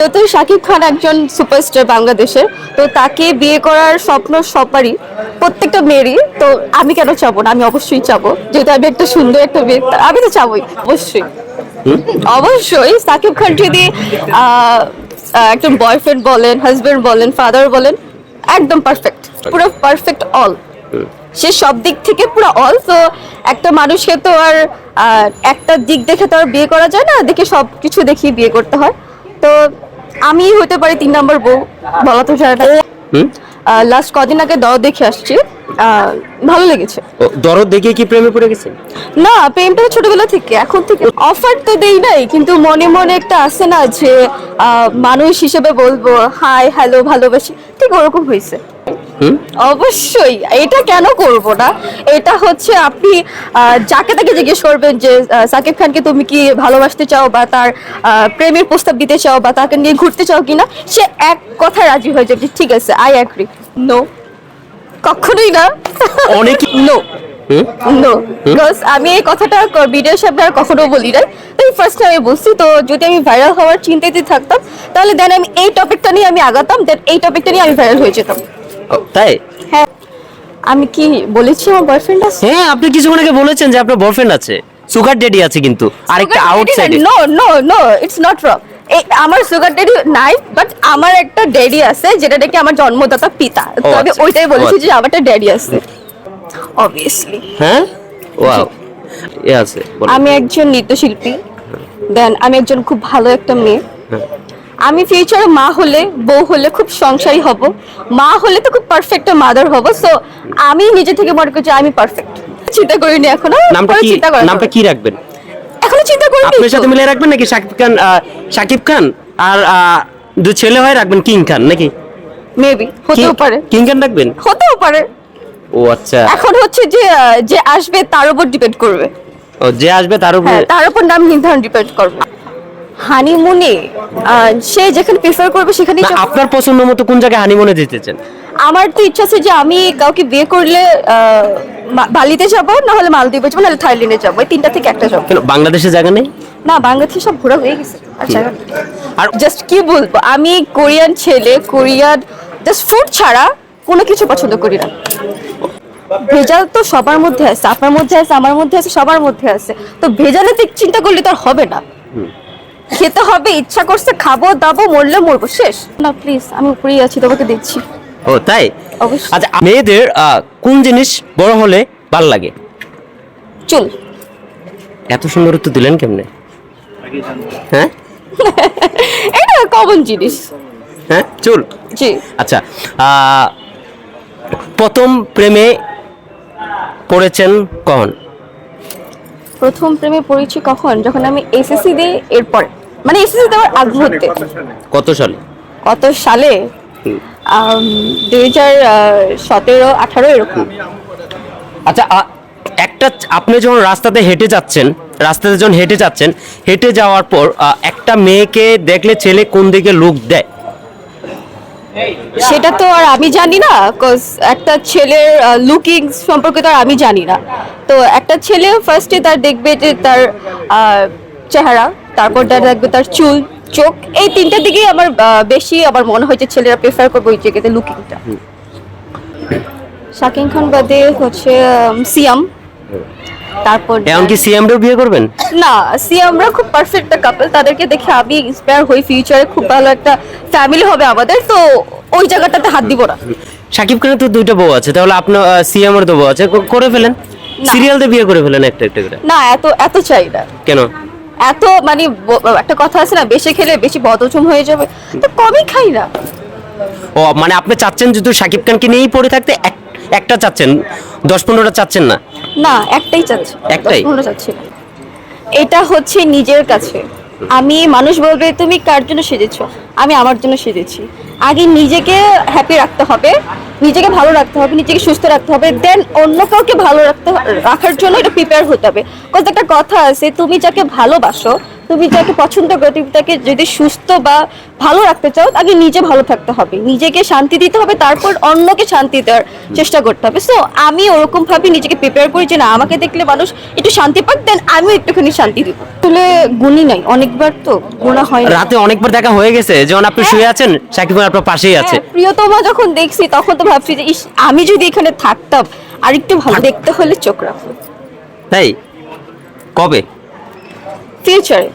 যেহেতু শাকিব খান একজন সুপারস্টার বাংলাদেশের তো তাকে বিয়ে করার স্বপ্ন সবারই প্রত্যেকটা মেয়েরই তো আমি কেন চাবো না? আমি অবশ্যই চাবো। যেহেতু আমি একটা সুন্দর একটা মেয়ে আমি তো চাবোই অবশ্যই। অবশ্যই। সাকিব খান যদি একজন বয়ফ্রেন্ড বলেন হাজবেন্ড বলেন ফাদার বলেন একদম পারফেক্ট পুরো পারফেক্ট অল সে সব দিক থেকে পুরো অল তো একটা মানুষকে তো আর একটা দিক দেখে তো আর বিয়ে করা যায় না দেখে সব কিছু দেখিয়ে বিয়ে করতে হয়। তো আমি হতে পারি তিন নম্বর বউ বলা তো সারাটা। লাস্ট কদিন আগে দর দেখে আসছি। ভালো লেগেছে। দর দরদ দেখে কি প্রেমে পড়ে গেছে? না প্রেমটা ছোটবেলা থেকে এখন থেকে। অফার তো দেই নাই কিন্তু মনে মনে একটা আছে না যে মানুষ হিসেবে বলব হাই হ্যালো ভালোবাসি। ঠিক ওরকম হয়েছে। অবশ্যই এটা কেন করব না? এটা হচ্ছে আপনি যাকে তাকে জিজ্ঞেস করবেন যে সাকিব খানকে তুমি কি ভালোবাসতে চাও বা তার প্রেমের প্রস্তাব দিতে চাও বা তাকে নিয়ে ঘুরতে চাও কিনা সে এক কথা রাজি হয়ে যাবে ঠিক আছে আই অ্যাগ্রি নো কখনোই না। অনেক নো নো বিকজ আমি এই কথাটা ভিডিওর সামনে আর কখনো বলি নাই। এই ফার্স্ট টাইম বলছি তো যদি আমি ভাইরাল হওয়ার চিন্তাতে থাকতাম তাহলে দেন আমি এই টপিকটা নিয়ে আমি আগাতাম দেন এই টপিকটা নিয়ে আমি ভাইরাল হয়ে যেতাম। তাই? হ্যাঁ। আমি কি বলেছি আমার বয়ফ্রেন্ড আছে? হ্যাঁ আপনি কিছুক্ষণ আগে বলেছেন যে আপনার বয়ফ্রেন্ড আছে। সুগার ডেডি আছে কিন্তু আরেকটা আউটসাইডে no no no it's not wrong আমার সুগার ডেডি নাই বাট আমার একটা ড্যাডি আছে যেটা নাকি আমার জন্মদাতা পিতা। তো আমি আচ্ছা। ওইটাই বলেছি যে আমার একটা ড্যাডি আছে। অবভিয়াসলি হ্যাঁ? ওয়াও এ আছে আমি একজন নৃত্যশিল্পী দেন আমি একজন খুব ভালো একটা মেয়ে। হ্যাঁ। আমি ফিউচারে মা হলে বউ হলে খুব সংসারী হব। মা হলে তো খুব পারফেক্ট মাদার হব। সো আমি নিজে থেকে মনে করছি আমি পারফেক্ট চিন্তা করিনি এখনও নামটা কি? নামটা কি রাখবেন? এখনও চিন্তা করিনি আপনার সাথে মিলে রাখবেন নাকি শাকিব খান শাকিব খান আর দু ছেলে হয় রাখবেন কিং খান নাকি? মেবি হতেও পারে। কিং খান রাখবেন? হতেও পারে। ও আচ্ছা। এখন হচ্ছে যে যে আসবে তার উপর ডিপেন্ড করবে। ও যে আসবে তার উপরে হ্যাঁ তার উপর নাম নির্ধারণ ডিপেন্ড করবে। হানিমুনে সে যেখানে প্রেফার করবে সেখানেই না, আপনার পছন্দ মতো কোন জায়গায় হানিমুনে যেতে চান? আমার তো ইচ্ছা আছে যে আমি কাউকে বিয়ে করলে আহ, বালিতে যাব না হলে মালদ্বীপে যাব নাহলে থাইল্যান্ডে যাব। এই তিনটা থেকে একটা যাব। কেন বাংলাদেশে জায়গা নেই? না বাংলাদেশে সব ঘোরা হয়ে গেছে। আচ্ছা আর জাস্ট কি বলব আমি কোরিয়ান ছেলে কোরিয়ান জাস্ট ফুড ছাড়া কোনো কিছু পছন্দ করি না। ভেজাল তো সবার মধ্যে আছে আপনার মধ্যে আছে আমার মধ্যে আছে সবার মধ্যে আছে। তো ভেজালের দিক চিন্তা করলে তো আর হবে না। খেতে হবে ইচ্ছা করছে খাব দাবো মরলে মরবো শেষ। না প্লিজ আমি উপরেই আছি তোমাকে দেখছি। ও তাই? অবশ্যই। আচ্ছা মেয়েদের আহ, কোন জিনিস বড় হলে ভালো লাগে? চুল। এত সুন্দর উত্তর দিলেন কেমনে? হ্যাঁ? এটা কমন জিনিস। হ্যাঁ চুল? জি। আচ্ছা আহ, প্রথম প্রেমে পড়েছেন কখন? প্রথম প্রেমে পড়েছি কখন? যখন আমি এসএসসি দিই এরপরে। মানে এসএসসি দেওয়ার আগ মুহূর্তে কত সালে? কত সালে। দুই হাজার সতেরো আঠারো এরকম। আচ্ছা একটা আপনি যখন রাস্তাতে হেঁটে যাচ্ছেন রাস্তাতে যখন হেঁটে যাচ্ছেন হেঁটে যাওয়ার পর একটা মেয়েকে দেখলে ছেলে কোন দিকে লুক দেয়? সেটা তো আর আমি জানি না কজ একটা ছেলের লুকিং সম্পর্কে তো আর আমি জানি না। তো একটা ছেলে ফার্স্টে তার দেখবে যে তার চেহারা তারপর তার দেখবে তার চুল চোখ এই তিনটার দিকেই আমার বেশি আমার মনে হয় যে ছেলেরা প্রেফার করবে ওই জায়গাতে লুকিংটা শাকিন খান বাদে হচ্ছে সিয়াম। তারপর এমনকি সিএমরেও বিয়ে করবেন? না সিয়ামরা খুব পারফেক্ট একটা কাপল তাদেরকে দেখে আমি ইন্সপায়ার হই ফিউচারে খুব ভালো একটা ফ্যামিলি হবে আমাদের তো ওই জায়গাটাতে হাত দিব না। সাকিব খানের তো দুইটা বউ আছে তাহলে আপনার সিএমের তো বউ আছে করে ফেলেন। সিরিয়াল দিয়ে বিয়ে করে ফেলেন একটা একটা করে। না এত এত চাই না। কেন? এত মানে একটা কথা আছে না বেশি খেলে বেশি বদহজম হয়ে যাবে। তো কমই খাই না। ও মানে আপনি চাচ্ছেন যদি সাকিব খানকে নিয়েই পড়ে থাকতে এক- একটা চাচ্ছেন? দশ পনেরোটা চাচ্ছেন না? না একটাই চাচ্ছি। একটাই? পনেরো চাচ্ছি এটা হচ্ছে নিজের কাছে। আমি মানুষ বলবে তুমি কার জন্য সেজেছো? আমি আমার জন্য সেজেছি। আগে নিজেকে হ্যাপি রাখতে হবে, নিজেকে ভালো রাখতে হবে, নিজেকে সুস্থ রাখতে হবে দেন অন্য কাউকে ভালো রাখতে, রাখার জন্য এটা প্রিপেয়ার হতে হবে। কজ একটা কথা আছে, তুমি যাকে ভালোবাসো তুমি যাকে পছন্দ করো তুমি তাকে যদি সুস্থ বা ভালো রাখতে চাও আগে নিজে ভালো থাকতে হবে। নিজেকে শান্তি দিতে হবে তারপর অন্যকে শান্তি দেওয়ার চেষ্টা করতে হবে। সো আমি ওরকম ভাবে নিজেকে প্রিপেয়ার করি যে না আমাকে দেখলে মানুষ একটু শান্তি পাক দেন আমিও একটুখানি শান্তি দিব। আসলে গুণই নাই অনেকবার তো গুণা হয়। না। রাতে অনেকবার দেখা হয়ে গেছে যখন আপনি শুয়ে আছেন সাকিব আপনার পাশেই আছে। হ্যাঁ, প্রিয়তমা যখন দেখছি তখন তো ভাবছি যে ইস আমি যদি এখানে থাকতাম আর একটু ভালো দেখতে হলে চোখ রাখো তাই? কবে? ফিউচারে